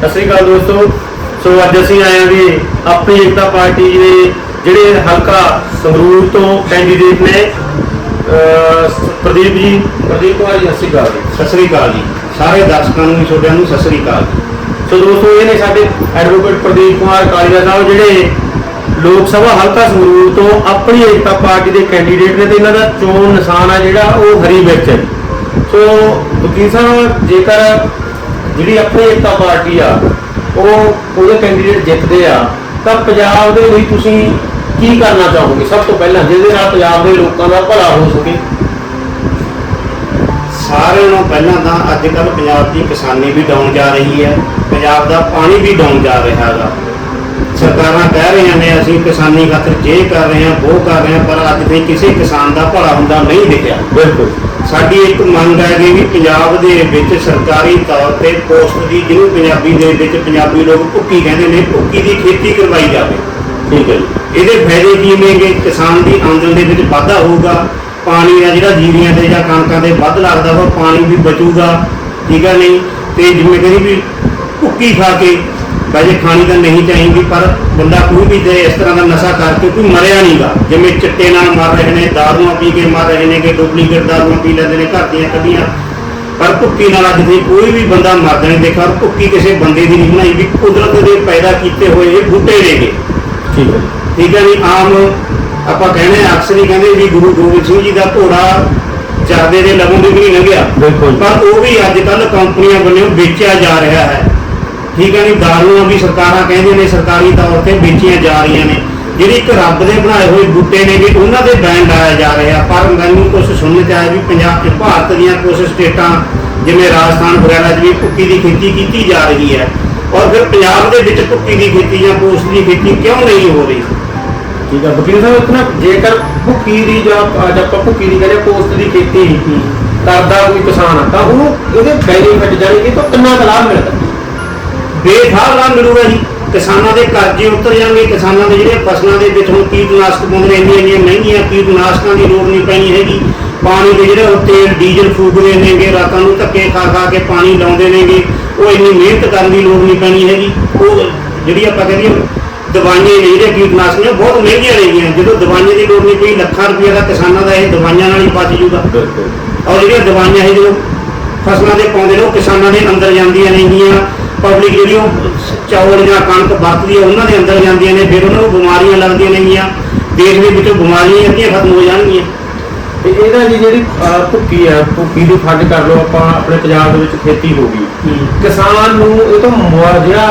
ਸਤਿ ਸ਼੍ਰੀ ਅਕਾਲ ਦੋਸਤੋ। ਸੋ ਅੱਜ ਅਸੀਂ ਆਏ ਹਾਂ ਵੀ ਆਪਣੀ ਏਕਤਾ ਪਾਰਟੀ ਦੇ ਜਿਹੜੇ ਹਲਕਾ ਸੰਗਰੂਰ ਤੋਂ ਕੈਂਡੀਡੇਟ ਨੇ ਪ੍ਰਦੀਪ ਜੀ ਪ੍ਰਦੀਪ ਕੁਮਾਰ ਜੀ ਸਤਿ ਸ਼੍ਰੀ ਅਕਾਲ ਜੀ। ਸਤਿ ਸ੍ਰੀ ਅਕਾਲ ਜੀ। ਸਾਰੇ ਦਰਸ਼ਕਾਂ ਨੂੰ ਛੋਟਿਆਂ ਨੂੰ ਸਤਿ ਸ੍ਰੀ ਅਕਾਲ ਸੋ ਦੋਸਤੋ ਇਹ ਨੇ ਸਾਡੇ ਐਡਵੋਕੇਟ ਪ੍ਰਦੀਪ ਕੁਮਾਰ ਕਾਲੀਆ ਸਾਹਿਬ ਜਿਹੜੇ ਲੋਕ ਸਭਾ ਹਲਕਾ ਸੰਗਰੂਰ ਤੋਂ ਆਪਣੀ ਏਕਤਾ ਪਾਰਟੀ ਦੇ ਕੈਂਡੀਡੇਟ ਨੇ ਤੇ ਇਹਨਾਂ ਦਾ ਚੋਣ ਨਿਸ਼ਾਨ ਆ ਜਿਹੜਾ ਉਹ ਹਰੀ ਮਿਰਚ ਹੈ। ਸੋ ਵਕੀਲ ਸਾਹਿਬ ਜੇਕਰ ਜਿਹੜੀ ਆਪਣੀ ਏਕਤਾ ਪਾਰਟੀ ਆ, ਉਹ ਉਹਦੇ ਕੈਂਡੀਡੇਟ ਜਿੱਤਦੇ ਆ, ਤਾਂ ਪੰਜਾਬ ਦੇ ਲਈ ਤੁਸੀਂ ਕੀ ਕਰਨਾ ਚਾਹੋਗੇ? ਸਭ ਤੋਂ ਪਹਿਲਾਂ ਜਿਹਦੇ ਨਾਲ ਪੰਜਾਬ ਦੇ ਲੋਕਾਂ ਦਾ ਭਲਾ ਹੋ ਸਕੇ। ਸਾਰਿਆਂ ਨੂੰ ਪਹਿਲਾਂ ਤਾਂ ਅੱਜ ਕੱਲ ਪੰਜਾਬ ਦੀ ਕਿਸਾਨੀ ਵੀ ਡਾਊਨ ਜਾ ਰਹੀ ਹੈ, ਪੰਜਾਬ ਦਾ ਪਾਣੀ ਵੀ ਡਾਊਨ ਜਾ ਰਿਹਾ ਹੈਗਾ। ਸਰਕਾਰਾਂ ਕਹਿ ਰਹੀਆਂ ਨੇ ਅਸੀਂ ਕਿਸਾਨੀ ਖਾਤਰ ਜੇ ਕਰ ਰਹੇ ਹਾਂ ਉਹ ਕਰ ਰਹੇ ਹਾਂ ਪਰ ਅੱਜ ਤਾਈਂ ਕਿਸੇ ਕਿਸਾਨ ਦਾ ਭਲਾ ਹੁੰਦਾ ਨਹੀਂ ਦਿਖਿਆ। ਬਿਲਕੁਲ। ਸਾਡੀ ਇੱਕ ਮੰਗ ਹੈ ਕਿ ਵੀ ਪੰਜਾਬ ਦੇ ਵਿੱਚ ਸਰਕਾਰੀ ਤੌਰ ਤੇ ਪੋਸਟ ਦੀ ਜਿਹਨੂੰ ਪੰਜਾਬੀ ਦੇ ਵਿੱਚ ਪੰਜਾਬੀ ਲੋਕ ਭੁੱਕੀ ਕਹਿੰਦੇ ਨੇ ਭੁੱਕੀ ਦੀ ਖੇਤੀ ਕਰਵਾਈ ਜਾਵੇ। ਠੀਕ ਹੈ ਜੀ। ਇਹਦੇ ਫਾਇਦੇ ਕੀ ਨੇਗੇ? ਕਿਸਾਨ ਦੀ ਆਮਦਨ ਦੇ ਵਿੱਚ ਵਾਧਾ ਹੋਊਗਾ ਪਾਣੀ ਦਾ ਜਿਹੜਾ ਜੀਰੀਆਂ ਤੇ ਜਾਂ ਕਣਕਾਂ ਤੇ ਵੱਧ ਲੱਗਦਾ ਵਾ ਪਾਣੀ ਵੀ ਬਚੂਗਾ ਠੀਕ ਹੈ ਨਹੀਂ? ਤੇ ਜਿਵੇਂ ਕਹਿੰਦੀ ਵੀ ਭੁੱਕੀ ਖਾ ਕੇ ਵੈਸੇ ਖਾਣੀ ਤਾਂ ਨਹੀਂ ਚਾਹੀਦੀ ਪਰ ਬੰਦਾ ਕੋਈ ਵੀ ਜੇ ਇਸ ਤਰ੍ਹਾਂ ਦਾ ਨਸ਼ਾ ਕਰਕੇ ਕੋਈ ਮਰਿਆ ਨਹੀਂਗਾ ਜਿਵੇਂ ਚਿੱਟੇ ਨਾਲ ਮਰ ਰਹੇ ਨੇ ਦਾਰੂਆਂ ਪੀ ਕੇ ਮਰ ਰਹੇ ਨੇ ਕਿ ਡੁਪਲੀਕੇਟ ਦਾਰੂਆਂ ਪੀ ਲੈਂਦੇ ਨੇ ਘਰ ਦੀਆਂ ਕੱਢੀਆਂ ਪਰ ਭੁੱਕੀ ਨਾਲ ਅੱਜ ਤੇ ਕੋਈ ਵੀ ਬੰਦਾ ਮਰਦਾ ਨਹੀਂ ਦੇਖਾ ਭੁੱਕੀ ਕਿਸੇ ਬੰਦੇ ਦੀ ਨਹੀਂ ਬਣਾਈ ਵੀ ਕੁਦਰਤ ਦੇ ਪੈਦਾ ਕੀਤੇ ਹੋਏ ਇਹ ਬੂਟੇ ਨੇਗੇ। ਠੀਕ ਹੈ। ਠੀਕ ਹੈ ਜੀ ਆਮ ਆਪਾਂ ਕਹਿੰਦੇ ਅਕਸਰ ਹੀ ਕਹਿੰਦੇ ਵੀ ਗੁਰੂ ਗੋਬਿੰਦ ਸਿੰਘ ਜੀ ਦਾ ਘੋੜਾ ਚਾਦੇ ਦੇ ਲਹੂ ਵੀ ਨਹੀਂ ਲੰਘਿਆ। ਬਿਲਕੁਲ। ਪਰ ਉਹ ਵੀ ਅੱਜ ਕੱਲ ਕੰਪਨੀਆਂ ਵੱਲੋਂ ਵੇਚਿਆ ਜਾ ਰਿਹਾ ਹੈ। ਠੀਕ ਹੈ ਜੀ, ਦਾਰੂਆਂ ਵੀ ਸਰਕਾਰਾਂ ਕਹਿੰਦੀਆਂ ਨੇ, ਸਰਕਾਰੀ ਤੌਰ ਤੇ ਵੇਚੀਆਂ ਜਾ ਰਹੀਆਂ ਨੇ। ਜਿਹੜੇ ਇੱਕ ਰੱਬ ਦੇ ਬਣਾਏ ਹੋਏ ਬੂਟੇ ਨੇ ਵੀ, ਉਹਨਾਂ ਦੇ ਬੈਨ ਲਾਇਆ ਜਾ ਰਿਹਾ। ਪਰ ਮੈਨੂੰ ਕੁਝ ਸੁਣਨ ਚ ਆਇਆ ਵੀ ਪੰਜਾਬ ਚ ਭਾਰਤ ਦੀਆਂ ਕੁਝ ਸਟੇਟਾਂ, ਜਿਵੇਂ ਰਾਜਸਥਾਨ ਵਗੈਰਾ 'ਚ ਵੀ ਭੁੱਕੀ ਦੀ ਖੇਤੀ ਕੀਤੀ ਜਾ ਰਹੀ ਹੈ। ਔਰ ਫਿਰ ਪੰਜਾਬ ਦੇ ਵਿੱਚ ਭੁੱਕੀ ਦੀ ਖੇਤੀ ਜਾਂ ਪੋਸਟ ਦੀ ਖੇਤੀ ਕਿਉਂ ਨਹੀਂ ਹੋ ਰਹੀ? ਠੀਕ ਹੈ, ਵਕੀਲ ਸਾਹਿਬ, ਇੱਕ ਨਾ ਜੇਕਰ ਭੁੱਕੀ ਦੀ ਜਾਂ ਅੱਜ ਆਪਾਂ ਭੁੱਕੀ ਦੀ ਕਹਿੰਦੇ ਪੋਸਟ ਦੀ ਖੇਤੀ ਕਰਦਾ ਕੋਈ ਕਿਸਾਨ ਤਾਂ ਉਹਨੂੰ ਇਹਦੇ ਬੈਨੀਫਿਟ ਜਾਨੀ ਕਿ ਤੋਂ ਕਿੰਨਾ ਕੁ ਲਾਭ ਮਿਲਦਾ? ਬੇਖਾਰ ਲਾਭ ਮਿਲੂਗਾ ਜੀ। ਕਿਸਾਨਾਂ ਦੇ ਕਰਜ਼ੇ ਉਤਰ ਜਾਣਗੇ ਕਿਸਾਨਾਂ ਦੇ ਜਿਹੜੇ ਫਸਲਾਂ ਦੇ ਵਿੱਚ ਹੁਣ ਕੀਟਨਾਸ਼ਕ ਪਾਉਂਦੇ ਨੇ ਇੰਨੀਆਂ ਇੰਨੀਆਂ ਮਹਿੰਗੀਆਂ ਕੀਟਨਾਸ਼ਕਾਂ ਦੀ ਲੋੜ ਨਹੀਂ ਪੈਣੀ ਹੈਗੀ। ਪਾਣੀ ਦੇ ਜਿਹੜੇ ਉਹ ਤੇਲ ਡੀਜ਼ਲ ਫੂਕਦੇ ਨੇਗੇ ਰਾਤਾਂ ਨੂੰ ਧੱਕੇ ਖਾ ਖਾ ਕੇ ਪਾਣੀ ਲਾਉਂਦੇ ਨੇਗੇ ਉਹ ਇੰਨੀ ਮਿਹਨਤ ਕਰਨ ਦੀ ਲੋੜ ਨਹੀਂ ਪੈਣੀ ਹੈਗੀ। ਉਹ ਜਿਹੜੀ ਆਪਾਂ ਕਹਿੰਦੇ ਦਵਾਈਆਂ ਨੇ ਜਿਹੜੇ ਕੀਟਨਾਸ਼ਕ ਨੇ ਬਹੁਤ ਮਹਿੰਗੀਆਂ ਨੇਗੀਆਂ ਜਦੋਂ ਦਵਾਈਆਂ ਦੀ ਲੋੜ ਨਹੀਂ ਪਈ ਲੱਖਾਂ ਰੁਪਏ ਦਾ ਕਿਸਾਨਾਂ ਦਾ ਇਹ ਦਵਾਈਆਂ ਨਾਲ ਹੀ ਬਚ ਜੂਗਾ। ਬਿਲਕੁਲ। ਔਰ ਜਿਹੜੀਆਂ ਦਵਾਈਆਂ ਹੈ ਜਦੋਂ ਫਸਲਾਂ ਦੇ ਪਾਉਂਦੇ ਨੇ ਉਹ ਕਿਸਾਨਾਂ ਦੇ ਅੰਦਰ ਜਾਂਦੀਆਂ ਨੇਗੀਆਂ। ਪਬਲਿਕ ਜਿਹੜੀ ਉਹ ਚੌਲ ਜਾਂ ਕਣਕ ਵਰਤਦੀ ਹੈ ਉਹਨਾਂ ਦੇ ਅੰਦਰ ਜਾਂਦੀਆਂ ਨੇ ਫਿਰ ਉਹਨਾਂ ਨੂੰ ਬਿਮਾਰੀਆਂ ਲੱਗਦੀਆਂ ਨੇਗੀਆਂ ਦੇਸ਼ ਦੇ ਵਿੱਚੋਂ ਬਿਮਾਰੀਆਂ ਅੱਧੀਆਂ ਖਤਮ ਹੋ ਜਾਣਗੀਆਂ। ਤੇ ਇਹਦਾ ਜੀ ਜਿਹੜੀ ਭੁੱਕੀ ਆ ਭੁੱਕੀ ਦੀ ਫੰਡ ਕਰ ਲਓ ਆਪਾਂ ਆਪਣੇ ਪੰਜਾਬ ਦੇ ਵਿੱਚ ਖੇਤੀ ਹੋ ਗਈ। ਕਿਸਾਨ ਨੂੰ ਇਹ ਤੋਂ ਜਿਹੜਾ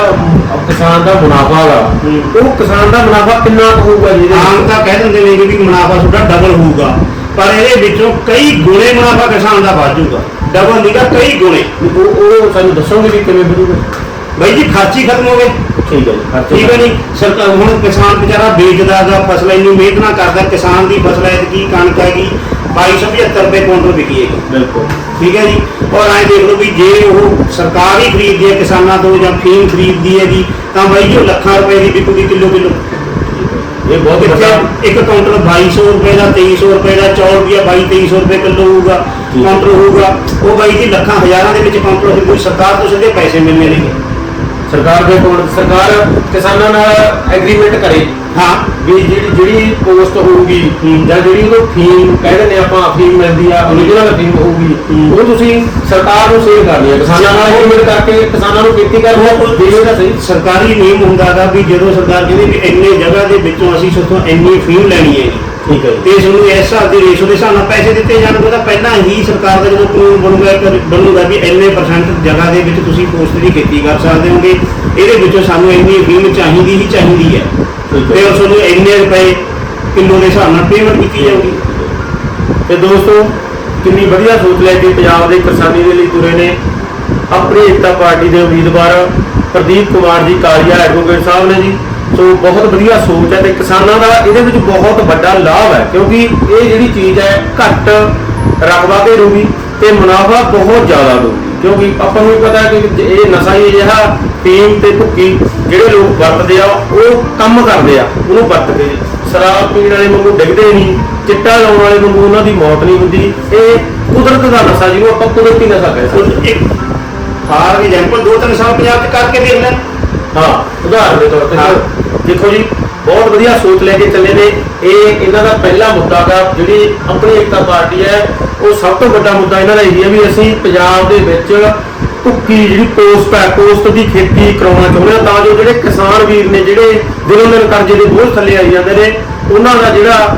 ਕਿਸਾਨ ਦਾ ਮੁਨਾਫਾ ਹੂੰ। ਉਹ ਕਿਸਾਨ ਦਾ ਮੁਨਾਫਾ ਕਿੰਨਾ ਕੁ ਹੋਊਗਾ ਜੀ? ਆਮ ਤਾਂ ਕਹਿ ਦਿੰਦੇ ਨੇ ਵੀ ਮੁਨਾਫਾ ਤੁਹਾਡਾ ਡਬਲ ਹੋਊਗਾ। ਪਰ ਇਹਦੇ ਵਿੱਚੋਂ ਕਈ ਗੁਣੇ ਮੁਨਾਫਾ ਕਿਸਾਨ ਦਾ ਵੱਧ ਜਾਊਗਾ। ਡਬਲ ਨਹੀਂਗਾ ਕਈ ਗੁਣੇ। ਉਹ ਉਹ ਸਾਨੂੰ ਦੱਸੋਗੇ ਵੀ ਕਿਵੇਂ ਵਧੂਗਾ? ਬਾਈ ਜੀ ਖਰਚੀ ਖਤਮ ਹੋ ਗਏ। ਠੀਕ ਹੈ ਜੀ ਠੀਕ ਹੈ ਨਹੀਂ ਸਰਕਾਰ ਹੁਣ ਕਿਸਾਨ ਵਿਚਾਰਾ ਵੇਚਦਾ ਦਾ ਫਸਲ ਇੰਨੀ ਮਿਹਨਤ ਨਾਲ ਕਰਦਾ ਕਿਸਾਨ ਦੀ ਫਸਲ ਹੈ ਕੀ ਕਣਕ ਹੈਗੀ 2275 ਰੁਪਏ ਕੁਇੰਟਲ ਵਿਕੀ ਹੈ ਬਿਲਕੁਲ। ਠੀਕ ਹੈ ਜੀ। ਔਰ ਐਂ ਦੇਖ ਲਓ ਵੀ ਜੇ ਉਹ ਸਰਕਾਰ ਹੀ ਖਰੀਦਦੀ ਹੈ ਕਿਸਾਨਾਂ ਤੋਂ ਜਾਂ ਫੀਮ ਖਰੀਦਦੀ ਹੈਗੀ ਤਾਂ ਬਾਈ ਜੋ ਲੱਖਾਂ ਰੁਪਏ ਦੀ ਵਿਕੂਗੀ ਕਿਲੋ ਕਿਲੋ ਇਹ ਬਹੁਤ ਇੱਕ ਕੁਇੰਟਲ 2200 ਰੁਪਏ ਦਾ 2300 ਰੁਪਏ ਦਾ ਚੌਲ ਵੀ 22 2300 ਰੁਪਏ ਕਿਲੋ ਹੋਊਗਾ। ਕੁਇੰਟਲ ਹੋਊਗਾ। ਉਹ ਬਾਈ ਜੀ ਲੱਖਾਂ ਹਜ਼ਾਰਾਂ ਦੇ ਵਿੱਚ ਕੁਇੰਟਲ ਹੋਊ ਕੋਈ ਸਰਕਾਰ ਤੋਂ ਸਿੱਧੇ ਪੈਸੇ ਮਿਲਣੇ ਨੇ ਸਰਕਾਰ ਦੇ ਕੋਲ ਸਰਕਾਰ ਕਿਸਾਨਾਂ ਨਾਲ ਐਗਰੀਮੈਂਟ ਕਰੇ ਹਾਂ ਵੀ ਜਿਹੜੀ ਜਿਹੜੀ ਪੋਸਟ ਹੋਊਗੀ। ਜਾਂ ਜਿਹੜੀ ਉਹ ਫੀਮ ਕਹਿੰਦੇ ਨੇ ਆਪਾਂ ਫੀਮ ਮਿਲਦੀ ਆ origignal ਫੀਮ ਹੋਊਗੀ। ਉਹ ਤੁਸੀਂ ਸਰਕਾਰ ਨੂੰ ਸੇਲ ਕਰਨੀ ਹੈ ਕਿਸਾਨਾਂ ਨਾਲ ਐਗਰੀਮੈਂਟ ਕਰਕੇ ਕਿਸਾਨਾਂ ਨੂੰ ਖੇਤੀ ਕਰਨ ਦੇਵੇ ਤਾਂ ਸਹੀ ਸਰਕਾਰੀ ਨਿਯਮ ਹੁੰਦਾ ਗਾ ਵੀ ਜਦੋਂ ਸਰਕਾਰ ਕਹਿੰਦੀ ਵੀ ਇੰਨੇ ਜਗ੍ਹਾ ਦੇ ਵਿੱਚੋਂ ਅਸੀਂ ਸੁੱਥੋਂ ਇੰਨੀ ਫੀਮ ਲੈਣੀ ਹੈ ਠੀਕ ਹੈ ਤੇ ਤੁਹਾਨੂੰ ਇਸ ਹਿਸਾਬ ਦੀ ਰੇਸ਼ੋ ਦੇ ਹਿਸਾਬ ਨਾਲ ਪੈਸੇ ਦਿੱਤੇ ਜਾਣਗੇ ਤਾਂ ਪਹਿਲਾਂ ਹੀ ਸਰਕਾਰ ਦਾ ਜਦੋਂ ਕਾਨੂੰਨ ਬਣੂਗਾ ਇੱਕ ਬਣੂਗਾ ਵੀ ਇੰਨੇ ਪਰਸੈਂਟ ਜਗ੍ਹਾ ਦੇ ਵਿੱਚ ਤੁਸੀਂ ਪੋਸਟ ਦੀ ਖੇਤੀ ਕਰ ਸਕਦੇ ਹੋਗੇ। ਇਹਦੇ ਵਿੱਚੋਂ ਸਾਨੂੰ ਇੰਨੀ ਫੀਮ ਚਾਹੀਦੀ ਹੀ ਚਾਹੀਦੀ ਹੈ। ਤੇ ਉਸ ਨੂੰ ਇੰਨੇ ਰੁਪਏ ਕਿਲੋ ਦੇ ਹਿਸਾਬ ਨਾਲ ਪੇਮੈਂਟ ਕੀਤੀ ਜਾਊਗੀ। ਤੇ ਦੋਸਤੋ ਕਿੰਨੀ ਵਧੀਆ ਸੋਚ ਲੈ ਕੇ ਪੰਜਾਬ ਦੇ ਕਿਸਾਨੀ ਦੇ ਲਈ ਤੁਰੇ ਨੇ। ਆਪਣੀ ਏਕਤਾ ਪਾਰਟੀ ਦੇ ਉਮੀਦਵਾਰ ਪ੍ਰਦੀਪ ਕੁਮਾਰ ਜੀ ਕਾਲੀਆ ਐਡਵੋਕੇਟ ਸਾਹਿਬ ਨੇ ਜੀ। ਸੋ ਬਹੁਤ ਵਧੀਆ ਸੋਚ ਹੈ ਤੇ ਕਿਸਾਨਾਂ ਦਾ ਇਹਦੇ ਵਿੱਚ ਬਹੁਤ ਵੱਡਾ ਲਾਭ ਹੈ, ਕਿਉਂਕਿ ਇਹ ਜਿਹੜੀ ਚੀਜ਼ ਹੈ ਘੱਟ ਰਕਬਾ ਘੇਰੂਗੀ ਤੇ ਮੁਨਾਫਾ ਬਹੁਤ ਜ਼ਿਆਦਾ ਦਊਗੀ ਕਿਉਂਕਿ ਆਪਾਂ ਨੂੰ ਪਤਾ ਹੈ ਕਿ ਇਹ ਨਸ਼ਾ ਹੀ ਅਜਿਹਾ ਫੀਮ ਤੇ ਭੁੱਕੀ ਜਿਹੜੇ ਲੋਕ ਵਰਤਦੇ ਆ, ਉਹ ਕੰਮ ਕਰਦੇ ਆ, ਉਹਨੂੰ ਵਰਤਦੇ ਸ਼ਰਾਬ ਪੀਣ ਵਾਲੇ ਵਾਂਗੂ ਡਿੱਗਦੇ ਨਹੀਂ, ਚਿੱਟਾ ਲਾਉਣ ਵਾਲੇ ਵਾਂਗੂ ਉਹਨਾਂ ਦੀ ਮੌਤ ਨਹੀਂ ਹੁੰਦੀ। ਇਹ ਕੁਦਰਤ ਦਾ ਨਸ਼ਾ ਜਿਹਨੂੰ ਆਪਾਂ ਕੁਦਰਤੀ ਨਸ਼ਾ ਕਹਿ ਸਕਦੇ ਹੁਣ ਇੱਕ ਫਾਰ ਐਗਜ਼ਾਮਪਲ ਦੋ ਤਿੰਨ ਸਾਲ ਪੰਜਾਬ 'ਚ ਕਰਕੇ ਦੇਖ ਲੈਣ। ਹਾਂ ਉਦਾਹਰਨ ਦੇ ਤੌਰ ਤੇ। ਦੇਖੋ ਜੀ ਬਹੁਤ ਵਧੀਆ ਸੋਚ ਲੈ ਕੇ ਚੱਲੇ ਨੇ। ਇਹ ਇਹਨਾਂ ਦਾ ਪਹਿਲਾ ਮੁੱਦਾ ਗਾ ਜਿਹੜੀ ਆਪਣੀ ਏਕਤਾ ਪਾਰਟੀ ਹੈ ਉਹ ਸਭ ਤੋਂ ਵੱਡਾ ਮੁੱਦਾ ਇਹਨਾਂ ਦਾ ਇਹ ਹੈ ਵੀ ਅਸੀਂ ਪੰਜਾਬ ਦੇ ਵਿੱਚ ਭੁੱਕੀ ਜਿਹੜੀ ਪੋਸਟ ਹੈ ਪੋਸਟ ਦੀ ਖੇਤੀ ਕਰਾਉਣਾ ਚਾਹੁੰਦੇ ਹਾਂ ਤਾਂ ਜੋ ਜਿਹੜੇ ਕਿਸਾਨ ਵੀਰ ਨੇ ਜਿਹੜੇ ਦਿਨੋਂ ਦਿਨ ਕਰਜ਼ੇ ਦੇ ਬੋਝ ਥੱਲੇ ਆਈ ਜਾਂਦੇ ਨੇ ਉਹਨਾਂ ਦਾ ਜਿਹੜਾ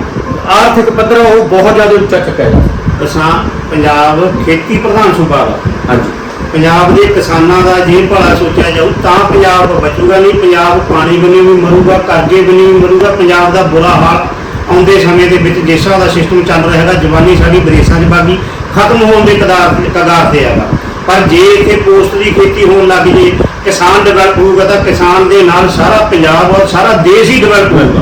ਆਰਥਿਕ ਪੱਧਰ ਉਹ ਬਹੁਤ ਜ਼ਿਆਦਾ ਉੱਚਾ ਚੁੱਕਿਆ ਜਾ ਕਿਸਾਨ ਪੰਜਾਬ ਖੇਤੀ ਪ੍ਰਧਾਨ ਸੂਬਾ ਵਾ ਹਾਂਜੀ। ਪੰਜਾਬ ਦੇ ਕਿਸਾਨਾਂ ਦਾ ਜੇ ਭਲਾ ਸੋਚਿਆ ਜਾਊ, ਤਾਂ ਪੰਜਾਬ ਬਚੂਗਾ ਨਹੀਂ, ਪੰਜਾਬ ਪਾਣੀ ਬਿਨਾਂ ਵੀ ਮਰੂਗਾ, ਕਰਜ਼ੇ ਬਿਨਾਂ ਵੀ ਮਰੂਗਾ, ਪੰਜਾਬ ਦਾ ਬੁਰਾ ਹਾਲ ਆਉਂਦੇ ਸਮੇਂ ਦੇ ਵਿੱਚ ਦੇਸ਼ਾਂ ਦਾ ਸਿਸਟਮ ਚੱਲ ਰਿਹਾ ਹੈਗਾ, ਜਵਾਨੀ ਸਾਡੀ ਵਿਦੇਸ਼ਾਂ 'ਚ ਬਾਗੀ ਖਤਮ ਹੋਣ ਦੇ ਕਦਾਰ ਕਦਾਰ ਤੇ ਹੈਗਾ। ਪਰ ਜੇ ਇੱਥੇ ਪੋਸਟ ਦੀ ਖੇਤੀ ਹੋਣ ਲੱਗ ਜੇ, ਕਿਸਾਨ ਡਿਵੈਲਪ ਹੋਊਗਾ ਤਾਂ ਕਿਸਾਨ ਦੇ ਨਾਲ ਸਾਰਾ ਪੰਜਾਬ ਔਰ ਸਾਰਾ ਦੇਸ਼ ਹੀ ਡਿਵੈਲਪ ਹੋਊਗਾ।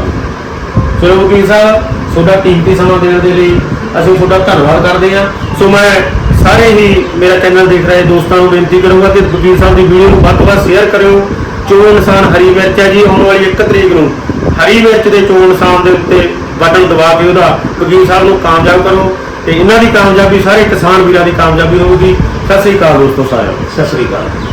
ਚਲੋ ਵਕੀਲ ਸਾਹਿਬ, ਤੁਹਾਡਾ ਕੀਮਤੀ ਸਮਾਂ ਦੇਣ ਦੇ ਲਈ ਅਸੀਂ ਤੁਹਾਡਾ ਧੰਨਵਾਦ ਕਰਦੇ ਹਾਂ। ਸੋ ਮੈਂ ਸਾਰੇ ਹੀ ਮੇਰਾ ਚੈਨਲ ਦੇਖ ਰਹੇ ਦੋਸਤਾਂ ਨੂੰ ਬੇਨਤੀ ਕਰੂੰਗਾ ਕਿ ਵਕੀਲ ਸਾਹਿਬ ਦੀ ਵੀਡੀਓ ਨੂੰ ਵੱਧ ਤੋਂ ਵੱਧ ਸ਼ੇਅਰ ਕਰਿਓ। ਚੋਣ ਨਿਸ਼ਾਨ ਹਰੀ ਮਿਰਚ ਹੈ ਜੀ, ਆਉਣ ਵਾਲੀ 1 ਤਰੀਕ ਨੂੰ। ਹਰੀ ਮਿਰਚ ਦੇ ਚੋਣ ਨਿਸ਼ਾਨ ਦੇ ਉੱਤੇ ਬਟਨ ਦਬਾ ਕੇ ਉਹਦਾ ਵਕੀਲ ਸਾਹਿਬ ਨੂੰ ਕਾਮਯਾਬ ਕਰੋ ਤੇ ਇਹਨਾਂ ਦੀ ਕਾਮਯਾਬੀ, ਸਾਰੇ ਕਿਸਾਨ ਵੀਰਾਂ ਦੀ ਕਾਮਯਾਬੀ ਹੋਊਗੀ ਸਤਿ ਸ੍ਰੀ ਅਕਾਲ ਦੋਸਤੋ ਸਾਰਿਆਂ ਨੂੰ। ਸਤਿ ਸ੍ਰੀ ਅਕਾਲ।